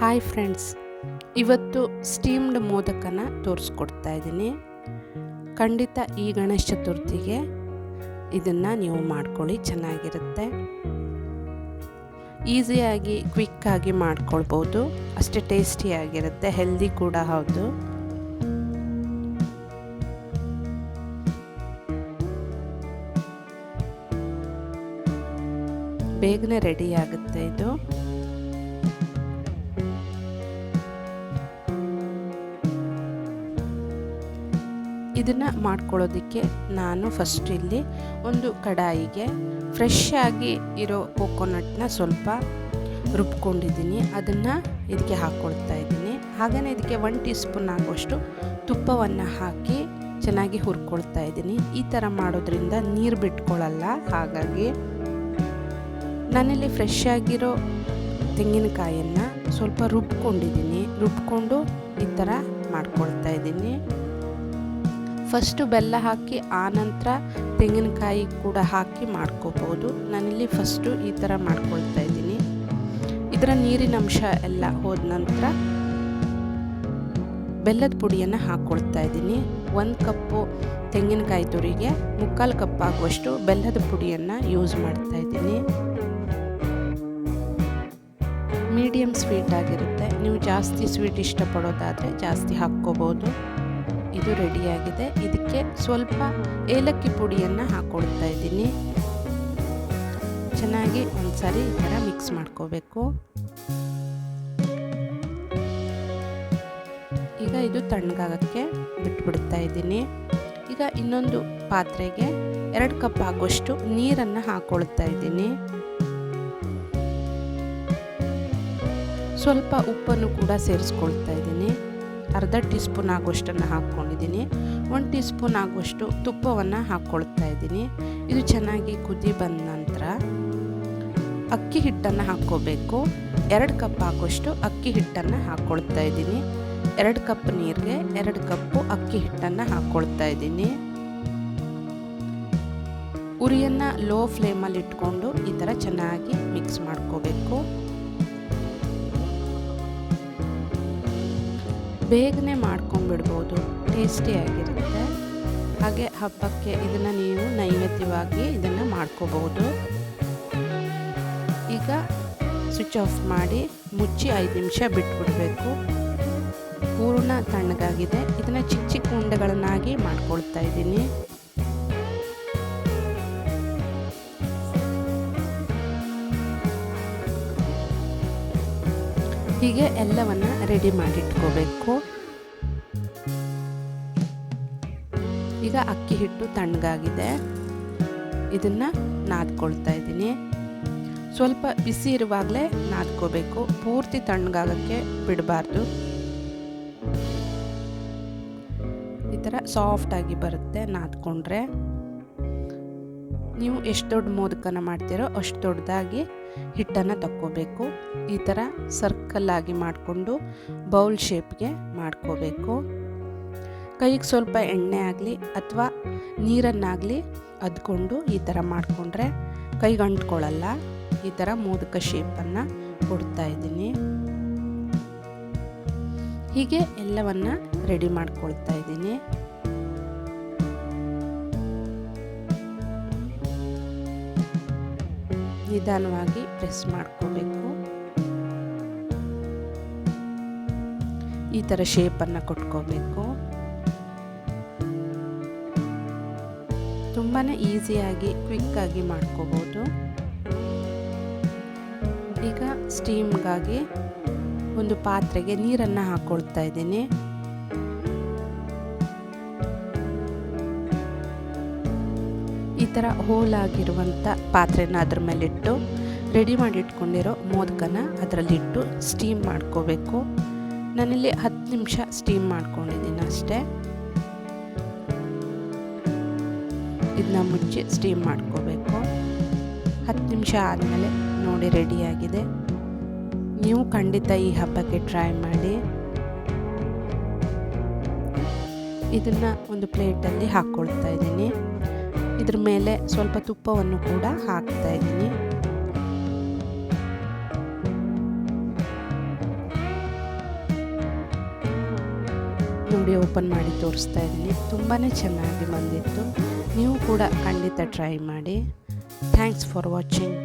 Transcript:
Hi friends ಇವತ್ತು steamed ಮೋದಕನ ತೋರಿಸ್ಕೊಡ್ತಾ ಇದ್ದೀನಿ. ಖಂಡಿತ ಈ ಗಣೇಶ ಚತುರ್ಥಿಗೆ ಇದನ್ನು ನೀವು ಮಾಡ್ಕೊಳ್ಳಿ, ಚೆನ್ನಾಗಿರುತ್ತೆ. ಈಸಿಯಾಗಿ ಕ್ವಿಕ್ಕಾಗಿ ಮಾಡ್ಕೊಳ್ಬೋದು. ಅಷ್ಟೇ ಟೇಸ್ಟಿಯಾಗಿರುತ್ತೆ ಹೆಲ್ದಿ ಕೂಡ ಹೌದು. ಬೇಗನೆ ರೆಡಿ ಆಗುತ್ತೆ ಇದು. ಇದನ್ನು ಮಾಡ್ಕೊಳ್ಳೋದಕ್ಕೆ ನಾನು ಫಸ್ಟ್ ಇಲ್ಲಿ ಒಂದು ಕಡಾಯಿಗೆ ಫ್ರೆಶ್ ಆಗಿ ಇರೋ ಕೋಕೋನಟ್ನ ಸ್ವಲ್ಪ ರುಬ್ಕೊಂಡಿದ್ದೀನಿ. ಅದನ್ನು ಇದಕ್ಕೆ ಹಾಕ್ಕೊಳ್ತಾ ಇದ್ದೀನಿ. ಹಾಗೆಯೇ ಇದಕ್ಕೆ ಒನ್ ಟೀ ಸ್ಪೂನ್ ಆಗುವಷ್ಟು ತುಪ್ಪವನ್ನು ಹಾಕಿ ಚೆನ್ನಾಗಿ ಹುರ್ಕೊಳ್ತಾ ಇದ್ದೀನಿ. ಈ ಥರ ಮಾಡೋದ್ರಿಂದ ನೀರು ಬಿಟ್ಕೊಳ್ಳಲ್ಲ ಹಾಗಾಗಿ ನಾನಿಲ್ಲಿ ಫ್ರೆಶ್ ಆಗಿರೋ ತೆಂಗಿನಕಾಯನ್ನು ಸ್ವಲ್ಪ ರುಬ್ಕೊಂಡಿದ್ದೀನಿ. ರುಬ್ಕೊಂಡು ಈ ಥರ ಮಾಡ್ಕೊಳ್ತಾ ಇದ್ದೀನಿ. ಫಸ್ಟು ಬೆಲ್ಲ ಹಾಕಿ ಆನಂತರ ತೆಂಗಿನಕಾಯಿ ಕೂಡ ಹಾಕಿ ಮಾಡ್ಕೋಬೋದು. ನಾನಿಲ್ಲಿ ಫಸ್ಟು ಈ ಥರ ಮಾಡ್ಕೊಳ್ತಾ ಇದ್ದೀನಿ. ಇದರ ನೀರಿನ ಅಂಶ ಎಲ್ಲ ಹೋದ ನಂತರ ಬೆಲ್ಲದ ಪುಡಿಯನ್ನು ಹಾಕ್ಕೊಳ್ತಾ ಇದ್ದೀನಿ. ಒಂದು ಕಪ್ಪು ತೆಂಗಿನಕಾಯಿ ತುರಿಗೆ, ಮುಕ್ಕಾಲು ಕಪ್ ಆಗುವಷ್ಟು ಬೆಲ್ಲದ ಪುಡಿಯನ್ನು ಯೂಸ್ ಮಾಡ್ತಾ ಇದ್ದೀನಿ. ಮೀಡಿಯಮ್ ಸ್ವೀಟ್ ಆಗಿರುತ್ತೆ. ನೀವು ಜಾಸ್ತಿ ಸ್ವೀಟ್ ಇಷ್ಟಪಡೋದಾದರೆ ಜಾಸ್ತಿ ಹಾಕ್ಕೋಬೋದು. ಇದು ರೆಡಿಯಾಗಿದೆ. ಇದಕ್ಕೆ ಸ್ವಲ್ಪ ಏಲಕ್ಕಿ ಪುಡಿಯನ್ನು ಹಾಕ್ಕೊಳ್ತಾ ಇದ್ದೀನಿ. ಚೆನ್ನಾಗಿ ಒಂದ್ಸಾರಿ ಈ ಥರ ಮಿಕ್ಸ್ ಮಾಡ್ಕೋಬೇಕು. ಈಗ ಇದು ತಣ್ಣಗಾಗಕ್ಕೆ ಬಿಟ್ಬಿಡ್ತಾ ಇದ್ದೀನಿ. ಈಗ ಇನ್ನೊಂದು ಪಾತ್ರೆಗೆ ಎರಡು ಕಪ್ ಆಗುವಷ್ಟು ನೀರನ್ನು ಹಾಕ್ಕೊಳ್ತಾ ಇದ್ದೀನಿ. ಸ್ವಲ್ಪ ಉಪ್ಪನ್ನು ಕೂಡ ಸೇರಿಸ್ಕೊಳ್ತಾ ಇದ್ದೀನಿ. ಅರ್ಧ ಟೀ ಸ್ಪೂನ್ ಆಗುವಷ್ಟನ್ನು ಹಾಕ್ಕೊಂಡಿದ್ದೀನಿ. ಒಂದು ಟೀ ಸ್ಪೂನ್ ಆಗುವಷ್ಟು ತುಪ್ಪವನ್ನು ಹಾಕ್ಕೊಳ್ತಾ ಇದ್ದೀನಿ. ಇದು ಚೆನ್ನಾಗಿ ಕುದಿ ಬಂದ ನಂತರ ಅಕ್ಕಿ ಹಿಟ್ಟನ್ನು ಹಾಕ್ಕೋಬೇಕು. ಎರಡು ಕಪ್ ಆಗುವಷ್ಟು ಅಕ್ಕಿ ಹಿಟ್ಟನ್ನು ಹಾಕ್ಕೊಳ್ತಾ ಇದ್ದೀನಿ. ಎರಡು ಕಪ್ ನೀರಿಗೆ, ಎರಡು ಕಪ್ಪು ಅಕ್ಕಿ ಹಿಟ್ಟನ್ನು ಹಾಕ್ಕೊಳ್ತಾ ಇದ್ದೀನಿ. ಉರಿಯನ್ನು ಲೋ ಫ್ಲೇಮಲ್ಲಿ ಇಟ್ಕೊಂಡು ಈ ಥರ ಚೆನ್ನಾಗಿ ಮಿಕ್ಸ್ ಮಾಡ್ಕೋಬೇಕು. ಬೇಗನೆ ಮಾಡ್ಕೊಂಡ್ಬಿಡ್ಬೋದು ಟೇಸ್ಟಿಯಾಗಿರುತ್ತೆ ಹಾಗೆ ಹಬ್ಬಕ್ಕೆ ಇದನ್ನು ನೀವು ನೈವೇದ್ಯವಾಗಿ ಇದನ್ನು ಮಾಡ್ಕೋಬೋದು. ಈಗ ಸ್ವಿಚ್ ಆಫ್ ಮಾಡಿ ಮುಚ್ಚಿ ಐದು ನಿಮಿಷ ಬಿಟ್ಬಿಡಬೇಕು. ಪೂರ್ಣ ತಣ್ಣಗಾಗಿದೆ. ಇದನ್ನು ಚಿಕ್ಕ ಚಿಕ್ಕ ಉಂಡೆಗಳನ್ನಾಗಿ ಮಾಡ್ಕೊಳ್ತಾ ಇದ್ದೀನಿ. ಹೀಗೆ ಎಲ್ಲವನ್ನ ರೆಡಿ ಮಾಡಿಟ್ಕೋಬೇಕು. ಈಗ ಅಕ್ಕಿ ಹಿಟ್ಟು ತಣ್ಣಗಾಗಿದೆ. ಇದನ್ನು ನಾದ್ಕೊಳ್ತಾ ಇದ್ದೀನಿ. ಸ್ವಲ್ಪ ಬಿಸಿ ಇರುವಾಗಲೇ ನಾದ್ಕೋಬೇಕು. ಪೂರ್ತಿ ತಣ್ಣಗಾಗಕ್ಕೆ ಬಿಡಬಾರ್ದು. ಈ ಥರ ಸಾಫ್ಟಾಗಿ ಬರುತ್ತೆ ನಾದ್ಕೊಂಡ್ರೆ. ನೀವು ಎಷ್ಟು ದೊಡ್ಡ ಮೋದಕನ ಮಾಡ್ತೀರೋ ಅಷ್ಟು ದೊಡ್ಡದಾಗಿ ಹಿಟ್ಟನ್ನು ತಕ್ಕೋಬೇಕು. ಈ ಥರ ಸರ್ಕಲ್ಲಾಗಿ ಮಾಡಿಕೊಂಡು ಬೌಲ್ ಶೇಪ್ಗೆ ಮಾಡ್ಕೋಬೇಕು. ಕೈಗೆ ಸ್ವಲ್ಪ ಎಣ್ಣೆ ಆಗಲಿ ಅಥವಾ ನೀರನ್ನಾಗಲಿ ಅದ್ಕೊಂಡು ಈ ಥರ ಮಾಡಿಕೊಂಡ್ರೆ ಕೈಗೆ ಅಂಟ್ಕೊಳ್ಳಲ್ಲ. ಈ ಥರ ಮೋದಕ ಶೇಪನ್ನು ಕೊಡ್ತಾ ಇದ್ದೀನಿ. ಹೀಗೆ ಎಲ್ಲವನ್ನು ರೆಡಿ ಮಾಡ್ಕೊಳ್ತಾ ಇದ್ದೀನಿ. ನಿಧಾನವಾಗಿ ಪ್ರೆಸ್ ಮಾಡ್ಕೋಬೇಕು. ಈ ಥರ ಶೇಪನ್ನು ಕೊಟ್ಕೋಬೇಕು. ತುಂಬಾ ಈಸಿಯಾಗಿ ಕ್ವಿಕ್ಕಾಗಿ ಮಾಡ್ಕೋಬೋದು. ಈಗ ಸ್ಟೀಮ್ಗಾಗಿ ಒಂದು ಪಾತ್ರೆಗೆ ನೀರನ್ನು ಹಾಕ್ಕೊಳ್ತಾ ಇದ್ದೀನಿ. ಈ ಥರ ಹೋಲಾಗಿರುವಂಥ ಪಾತ್ರೆನ ಅದ್ರ ಮೇಲಿಟ್ಟು ರೆಡಿ ಮಾಡಿ ಇಟ್ಕೊಂಡಿರೋ ಮೋದಕನ ಅದರಲ್ಲಿಟ್ಟು ಸ್ಟೀಮ್ ಮಾಡ್ಕೋಬೇಕು. ನಾನಿಲ್ಲಿ ಹತ್ತು ನಿಮಿಷ ಸ್ಟೀಮ್ ಮಾಡ್ಕೊಂಡಿದ್ದೀನಿ ಅಷ್ಟೇ. ಇದನ್ನ ಮುಚ್ಚಿ ಸ್ಟೀಮ್ ಮಾಡ್ಕೋಬೇಕು. ಹತ್ತು ನಿಮಿಷ ಆದಮೇಲೆ ನೋಡಿ ರೆಡಿಯಾಗಿದೆ ನೀವು ಖಂಡಿತ ಈ ಹಬ್ಬಕ್ಕೆ ಟ್ರೈ ಮಾಡಿ. ಇದನ್ನು ಒಂದು ಪ್ಲೇಟಲ್ಲಿ ಹಾಕ್ಕೊಳ್ತಾ ಇದ್ದೀನಿ. ಇದ್ರ ಮೇಲೆ ಸ್ವಲ್ಪ ತುಪ್ಪವನ್ನು ಕೂಡ ಹಾಕ್ತಾ ಇದ್ದೀನಿ. ನೋಡಿ, ಓಪನ್ ಮಾಡಿ ತೋರಿಸ್ತಾ ಇದ್ದೀನಿ. ತುಂಬಾ ಚೆನ್ನಾಗಿ ಬಂದಿತ್ತು. ನೀವು ಕೂಡ ಖಂಡಿತ ಟ್ರೈ ಮಾಡಿ. Thanks for watching.